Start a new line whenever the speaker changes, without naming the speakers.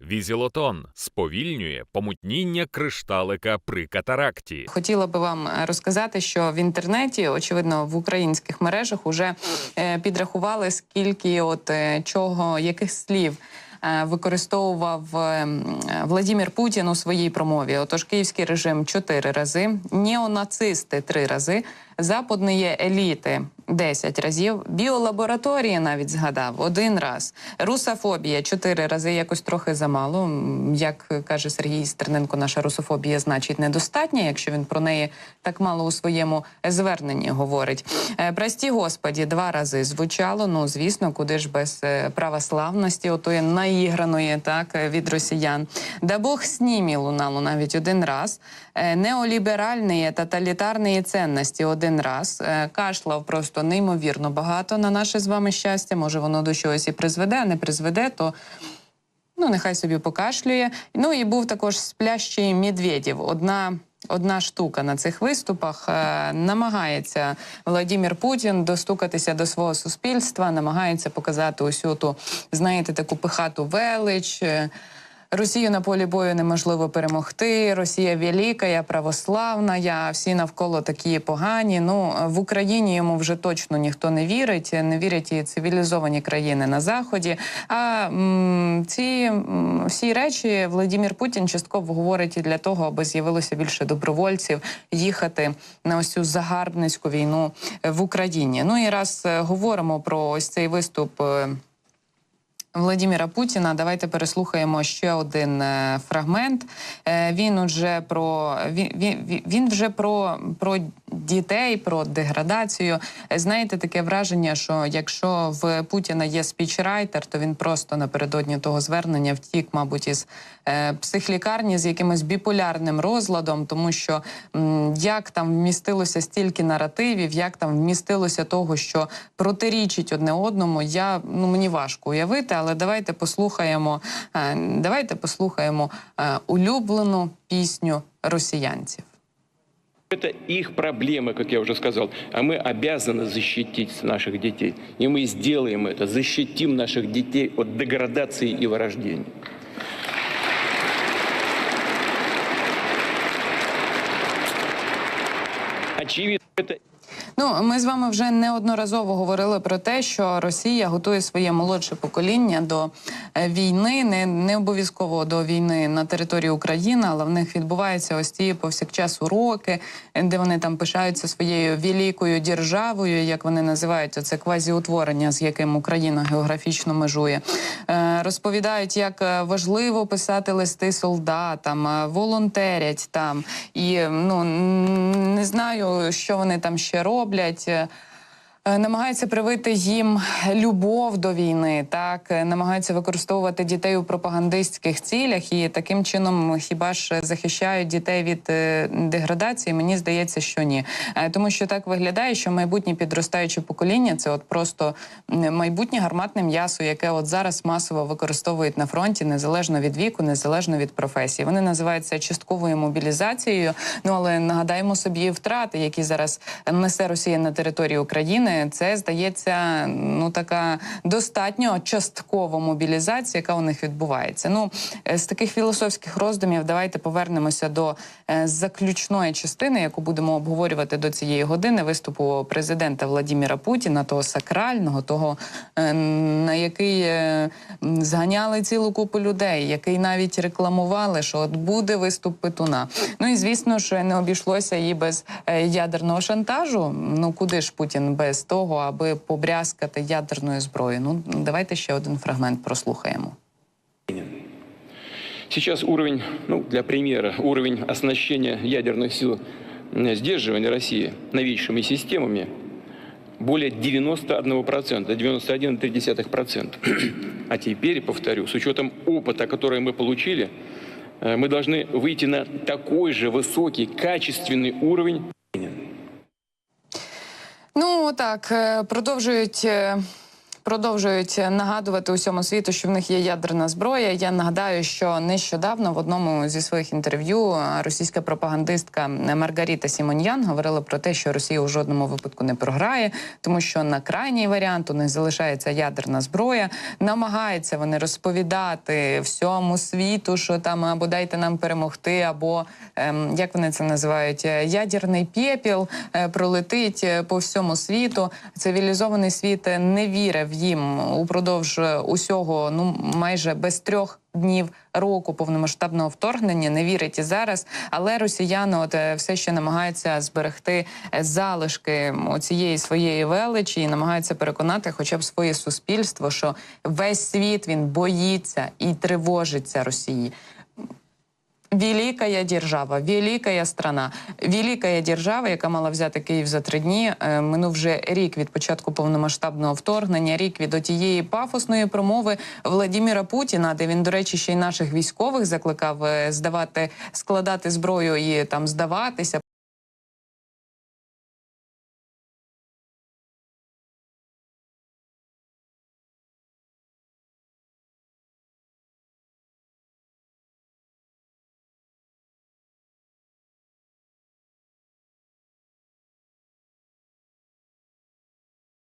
Візілотон сповільнює помутніння кришталика при катаракті.
Хотіла би вам е, розказати, що в інтернеті, очевидно, в українських мережах уже е, підрахували скільки от е, чого, яких слів. Використовував Владимир Путін у своїй промові. Отож, київський режим чотири рази, неонацисти три рази, западної еліти 10 разів, біолабораторії навіть згадав один раз. Русофобія чотири рази якось трохи замало. Як каже Сергій Стерненко, наша русофобія значить недостатня, якщо він про неї так мало у своєму зверненні говорить. Е, Прості господі, два рази звучало. Ну звісно, куди ж без е, православності, отої наіграної, так е, від росіян. Да Бог ними лунало навіть один раз. Неоліберальні тоталітарні цінності один раз. Е, Кашлав просто неймовірно багато на наше з вами щастя. Може, воно до чогось і призведе, а не призведе, то. Ну, нехай собі покашлює. Ну і був також сплящий Медведєв. Одна. Одна штука на цих виступах е, намагається Владимир Путін достукатися до свого суспільства, намагається показати усю ту, знаєте, таку пихату велич. е, Росію на полі бою неможливо перемогти. Росія велика, я православна, я всі навколо такі погані. Ну в Україні йому вже точно ніхто не вірить. Не вірять і цивілізовані країни на заході. А м, ці м, всі речі Владимир Путін частково говорить і для того, аби з'явилося більше добровольців їхати на ось цю загарбницьку війну в Україні. Ну і раз е, говоримо про ось цей виступ. Владимира Путіна. Давайте переслухаємо ще один е, фрагмент. Е, він уже про він, він, вже про, про дітей, про деградацію. Е, Знаєте, таке враження, що якщо в Путіна є спічрайтер, то він просто напередодні того звернення втік, мабуть, із психлікарні з якимось біполярним розладом, тому що як там вмістилося стільки наративів, як там вмістилося того, що протирічить одне одному, я ну мені важко уявити, але давайте послухаємо. е, Давайте послухаємо е, улюблену пісню росіянців.
Это их проблемы, как я уже сказал. А мы обязаны защитить наших детей. И мы сделаем это, защитим наших детей от деградации и вырождения. Очевидно, это
Ну, ми з вами вже неодноразово говорили про те, що Росія готує своє молодше покоління до е, війни, не, не обов'язково до війни на території України, але в них відбуваються ось ті повсякчас уроки, е, де вони там пишаються своєю великою державою, як вони називають це квазіутворення, з яким Україна географічно межує. Е, Розповідають, як важливо писати листи солдатам, волонтерять там і ну знаю, що вони там ще роблять. Е, Намагаються привити їм любов до війни, так е, намагаються використовувати дітей у пропагандистських цілях і таким чином хіба ж захищають дітей від е, деградації? Мені здається, що ні, тому що так виглядає, що майбутнє підростаюче покоління це от просто майбутнє гарматне м'ясо, яке от зараз масово використовують на фронті, незалежно від віку, незалежно від професії. Вони називаються частковою мобілізацією. Ну але нагадаємо собі втрати, які зараз несе Росія на території України. Це здається, ну така достатньо часткова мобілізація, яка у них відбувається. Ну е, з таких філософських роздумів давайте повернемося до е, заключної частини, яку будемо обговорювати до цієї години. Виступу президента Владіміра Путіна, того сакрального, того е, на який зганяли цілу купу людей, який навіть рекламували, що от буде виступ Петуна. Ну і звісно ж не обійшлося і без ядерного шантажу. Ну куди ж Путін без того, аби побрязкати ядерною зброєю? Ну давайте ще один фрагмент прослухаємо.
Сейчас уровень, ну, для примера, уровень оснащения ядерных сил э, сдерживания России новейшими системами более 91%, 91,3%. А теперь, повторю, с учетом опыта, который мы получили, э, мы должны выйти на такой же высокий, качественный уровень
Ну так е, продовжують. Продовжують нагадувати усьому світу, що в них є ядерна зброя. Я нагадаю, що нещодавно в одному зі своїх інтерв'ю російська пропагандистка Маргаріта Сімоньян говорила про те, що Росія у жодному випадку не програє, тому що на крайній варіант у них залишається ядерна зброя. Намагаються вони розповідати всьому світу, що там або дайте нам перемогти, або ем, як вони це називають, ядерний пепіл е, пролетить е, по всьому світу. Цивілізований світ не вірив їм упродовж е, усього, ну майже без трьох. Днів року повномасштабного вторгнення не вірить і зараз, але росіяни от е, все ще намагаються зберегти е, залишки цієї своєї величі і намагаються переконати, хоча б своє суспільство, що весь світ він боїться і тривожиться Росії. Великая держава, великая страна, великая держава, яка мала взяти Київ за три дні. Е, Минув вже рік від початку повномасштабного вторгнення, рік від отієї пафосної промови Владіміра Путіна, де він, до речі, ще й наших військових закликав е, здавати, складати зброю і там здаватися.